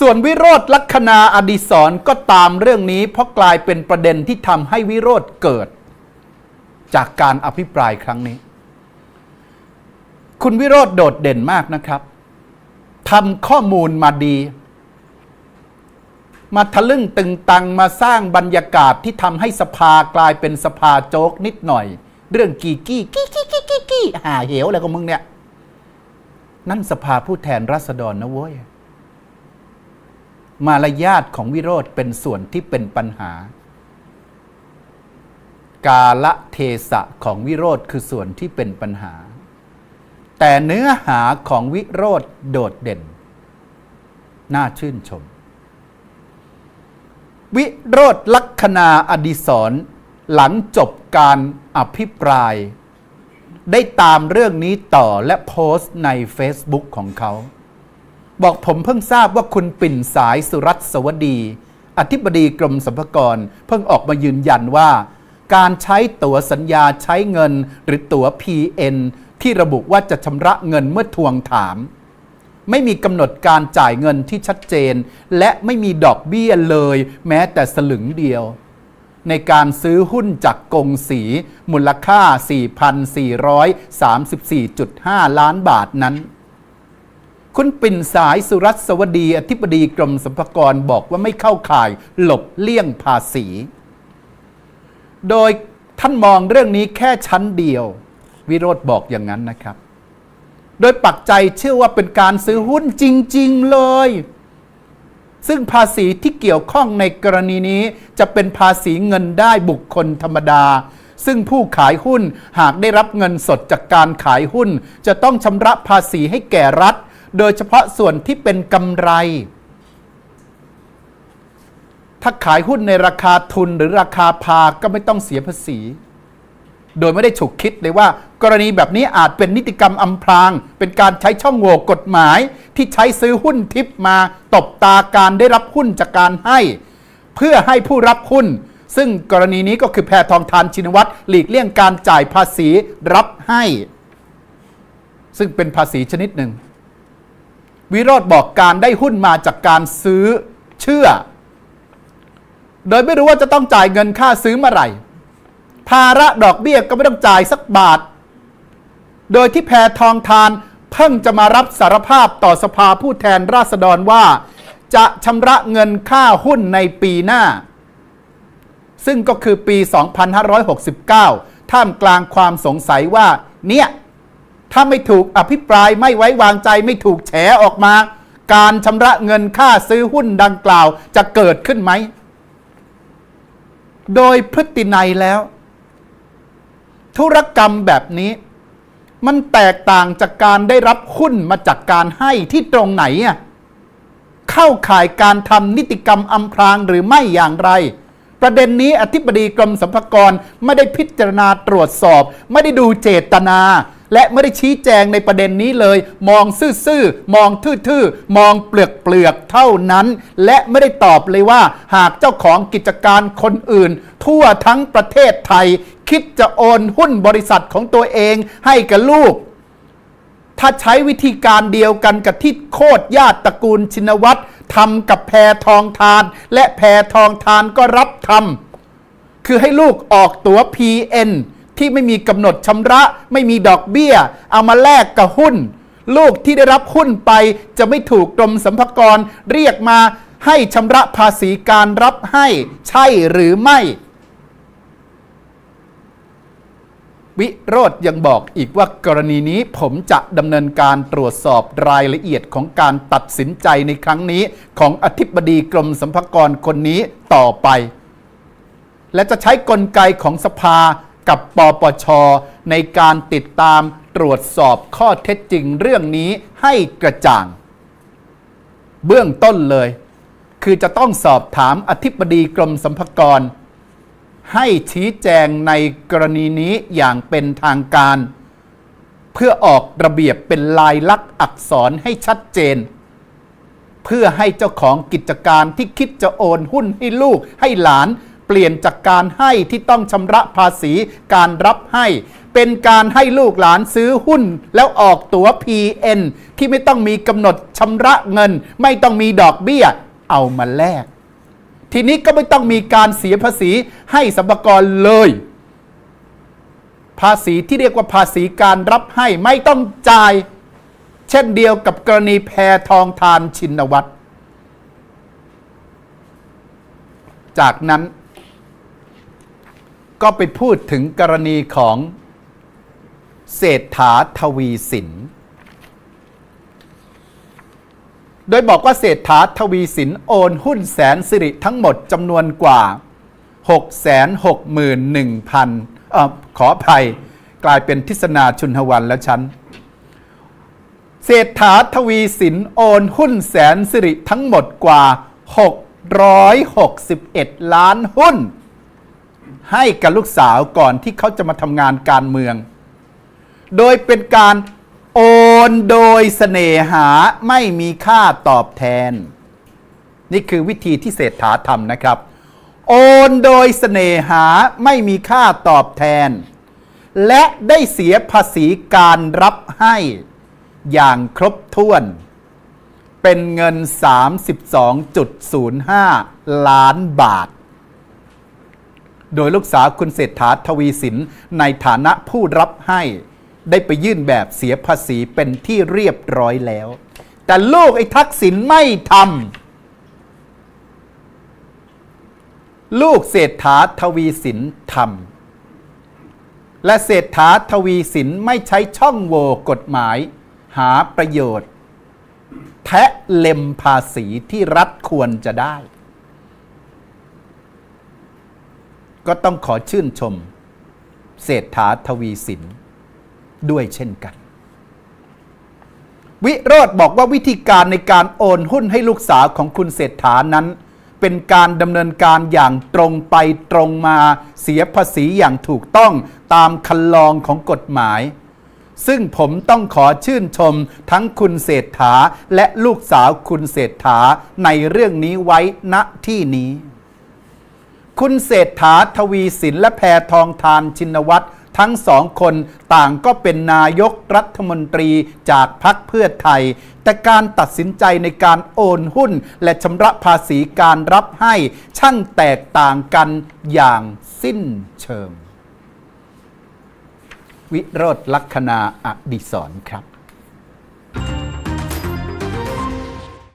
ส่วนวิโรธลัคนาอดิศรก็ตามเรื่องนี้ เพราะกลายเป็นประเด็นที่ทำให้วิโรธเกิด จากการอภิปรายครั้งนี้ คุณวิโรธโดดเด่นมากนะครับทำข้อมูลมาดี มาทะลึ่งตึงตังมาสร้างบรรยากาศที่ทำให้สภากลายเป็นสภาโจ๊กนิดหน่อย เรื่องกีกี้กี้กี้กี้กี้กี้หาเหวอะไรของมึงเนี่ย นั่นสภาผู้แทนราษฎรนะเว้ย มารยาทของวิโรธเป็นส่วนที่เป็นปัญหา กาละเทศะของวิโรธคือส่วนที่เป็นปัญหา แต่เนื้อหาของวิโรธโดดเด่น น่าชื่นชม วิโรธลัคนาอดิศรหลังจบการอภิปราย ได้ตามเรื่องนี้ต่อและโพสต์ใน Facebook ของเขา บอกผมเพิ่งทราบว่าคุณปิ่นสายสุรัตสวดี อธิบดีกรมสรรพากรเพิ่งออกมายืนยันว่า การใช้ตั๋วสัญญาใช้เงิน หรือตั๋ว PN ที่ระบุว่าจะชำระเงินเมื่อทวงถาม ไม่มีกำหนดการจ่ายเงินที่ชัดเจน และไม่มีดอกเบี้ยเลย แม้แต่สลึงเดียว ในการซื้อหุ้นจากกงสีมูลค่า 4,434.5 ล้านบาทนั้น คุณปิ่นสายสุรัสวดี อธิบดีกรมสรรพากรบอกว่าไม่เข้าข่ายหลบเลี่ยงภาษี โดยท่านมองเรื่องนี้แค่ชั้นเดียว วิโรธบอกอย่างนั้นนะครับ โดยปักใจเชื่อว่าเป็นการซื้อหุ้นจริง ๆ เลย ซึ่งภาษีที่เกี่ยวข้องในกรณีนี้จะเป็นภาษีเงินได้บุคคลธรรมดาซึ่งผู้ขายหุ้นหากได้รับเงินสดจากการขายหุ้น จะต้องชำระภาษีให้แก่รัฐ โดยเฉพาะส่วนที่เป็นกำไร ถ้าขายหุ้นในราคาทุนหรือราคาพาก็ไม่ต้องเสียภาษี โดยไม่ได้ฉุกคิดเลยว่า กรณีแบบนี้อาจเป็นนิติกรรมอำพราง เป็นการใช้ช่องโหว่กฎหมาย ที่ใช้ซื้อหุ้นทิปมาตบตาการได้รับหุ้นจากการให้ เพื่อให้ผู้รับหุ้นซึ่งกรณีนี้ก็คือแพทองทานชินวัตรหลีกเลี่ยงการจ่ายภาษีรับให้ ซึ่งเป็นภาษีชนิดหนึ่ง วิโรธบอกการได้หุ้นมาจากการซื้อเชื่อ โดยไม่รู้ว่าจะต้องจ่ายเงินค่าซื้อเมื่อไหร่ ภาระดอกเบี้ยก็ไม่ต้องจ่ายสักบาท โดยที่แพทองทานเพิ่งจะมารับสารภาพต่อสภาผู้แทนราษฎรว่า จะชำระเงินค่าหุ้นในปีหน้า ซึ่งก็คือปี 2569 ท่ามกลางความสงสัยว่า เนี่ย ถ้าไม่ถูกอภิปรายไม่ไว้วางใจไม่ถูกแฉออกมา การชำระเงินค่าซื้อหุ้นดังกล่าวจะเกิดขึ้นไหม โดยพฤตินัยแล้ว ธุรกรรมแบบนี้ มันแตกต่างจากการได้รับหุ้นมาจากการให้ที่ตรงไหนอะเข้าข่ายการทำนิติกรรมอำพรางหรือไม่อย่างไร ประเด็นนี้อธิบดีกรมสรรพากรไม่ได้พิจารณาตรวจสอบ ไม่ได้ดูเจตนา และไม่ได้ชี้แจงในประเด็นนี้เลย มองซื่อๆมองทื่อๆ มองเปลือกเปลือกๆเท่านั้น และไม่ได้ตอบเลยว่า หากเจ้าของกิจการคนอื่น ทั่วทั้งประเทศไทย คิดจะโอนหุ้นบริษัทของตัวเองให้กับลูกถ้าใช้วิธีการเดียวกันกับที่โคตรญาติตระกูลชินวัตรทำกับแพทองทาน และแพทองทานก็รับทำคือให้ลูกออกตั๋ว PN ที่ไม่มีกำหนดชำระ ไม่มีดอกเบี้ย เอามาแลกกับหุ้น ลูกที่ได้รับหุ้นไปจะไม่ถูกกรมสัมภากรเรียกมาให้ชำระภาษีการรับให้ใช่หรือไม่ วิโรธยังบอกอีกว่ากรณีนี้ผมจะดำเนินการตรวจสอบรายละเอียดของการตัดสินใจในครั้งนี้ของอธิบดีกรมสัมภากรคนนี้ต่อไป และจะใช้กลไกของสภา กับปปช ในการติดตามตรวจสอบข้อเท็จจริงเรื่องนี้ให้กระจ่าง เบื้องต้นเลย คือจะต้องสอบถามอธิบดีกรมสัมภากร ให้ชี้แจงในกรณีนี้อย่างเป็นทางการ เพื่อออกระเบียบเป็นลายลักษณ์อักษรให้ชัดเจน เพื่อให้เจ้าของกิจการที่คิดจะโอนหุ้นให้ลูกให้หลาน ปลี่ยนจากการให้ที่ต้องชำระภาษีการรับให้ เป็นการให้ลูกหลานซื้อหุ้นแล้วออกตั๋ว PN ที่ไม่ต้องมีกำหนดชำระเงิน ไม่ต้องมีดอกเบี้ย เอามาแลกทีนี้ก็ไม่ต้องมีการเสียภาษีให้สัมภากรเลย ภาษีที่เรียกว่าภาษีการรับให้ไม่ต้องจ่าย เช่นเดียวกับกรณีแพทองทานชินวัตรจากนั้น ก็ไปพูดถึงกรณีของเศรษฐาทวีสิน โดยบอกว่าเศรษฐาทวีสินโอนหุ้นแสนสิริทั้งหมดจำนวนกว่า 661,000เอ่อขออภัยกลายเป็นทิศนาชุนหวันแล้วฉันเศรษฐาทวีสินโอนหุ้นแสนสิริทั้งหมดกว่า 661 ล้านหุ้น ให้กับลูกสาวก่อนที่เขาจะมาทำงานการเมือง โดยเป็นการโอนโดยเสน่หาไม่มีค่าตอบแทน นี่คือวิธีที่เศรษฐาทำนะครับ โอนโดยเสน่หาไม่มีค่าตอบแทน และได้เสียภาษีการรับให้อย่างครบถ้วน เป็นเงิน 32.05 ล้านบาท โดยลูกสาวคุณเศรษฐาทวีสินในฐานะผู้รับให้ ได้ไปยื่นแบบเสียภาษีเป็นที่เรียบร้อยแล้ว แต่ลูกไอ้ทักษิณไม่ทำลูกเศรษฐาทวีสินทำและเศรษฐาทวีสินไม่ใช้ช่องโหว่กฎหมาย หาประโยชน์ แทะเล็มภาษีที่รัฐควรจะได้ ก็ต้องขอชื่นชม เศรษฐาทวีสินด้วยเช่นกัน วิโรธบอกว่าวิธีการในการโอนหุ้นให้ลูกสาวของคุณเศรษฐานั้น เป็นการดำเนินการอย่างตรงไปตรงมาเสียภาษีอย่างถูกต้องตามคันลองของกฎหมาย ซึ่งผมต้องขอชื่นชมทั้งคุณเศรษฐาและลูกสาวคุณเศรษฐาในเรื่องนี้ไว้ณที่นี้ คุณเศรษฐาทวีสินและแพทองทานชินวัตรทั้งสองคนต่างก็เป็นนายกรัฐมนตรีจากพรรคเพื่อไทย แต่การตัดสินใจในการโอนหุ้น และชำระภาษีการรับให้ช่างแตกต่างกันอย่างสิ้นเชิง วิโรธลักษณาอดิศรครับ